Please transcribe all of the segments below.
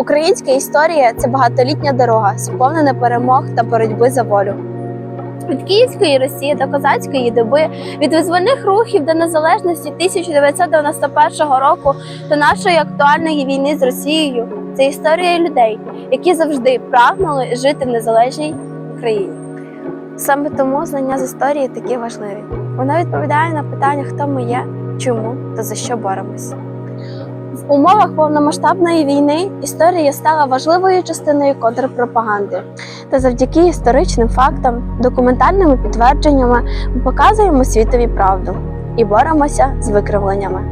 Українська історія це багатолітня дорога, сповнена перемог та боротьби за волю. Від Київської Росії до козацької доби, від визвольних рухів до незалежності 1991 року до нашої актуальної війни з Росією це історія людей, які завжди прагнули жити в незалежній Україні. Саме тому знання з історії такі важливі. Вона відповідає на питання, хто ми є, чому та за що боремось. В умовах повномасштабної війни історія стала важливою частиною контрпропаганди. Та завдяки історичним фактам, документальними підтвердженнями ми показуємо світові правду і боремося з викривленнями.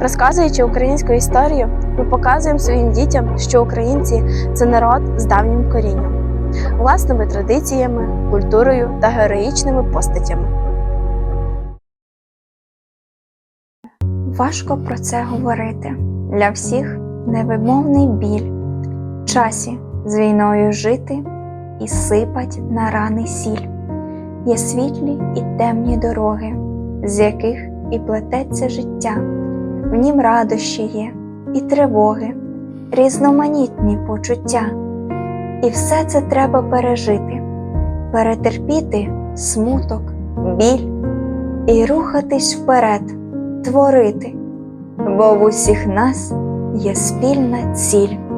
Розказуючи українську історію, ми показуємо своїм дітям, що українці це народ з давнім корінням, власними традиціями, культурою та героїчними постатями. Важко про це говорити. Для всіх невимовний біль. Часі з війною жити і сипать на рани сіль. Є світлі і темні дороги, з яких і плететься життя. В нім радощі є і тривоги, різноманітні почуття. І все це треба пережити, перетерпіти смуток, біль і рухатись вперед, творити, бо в усіх нас є спільна ціль.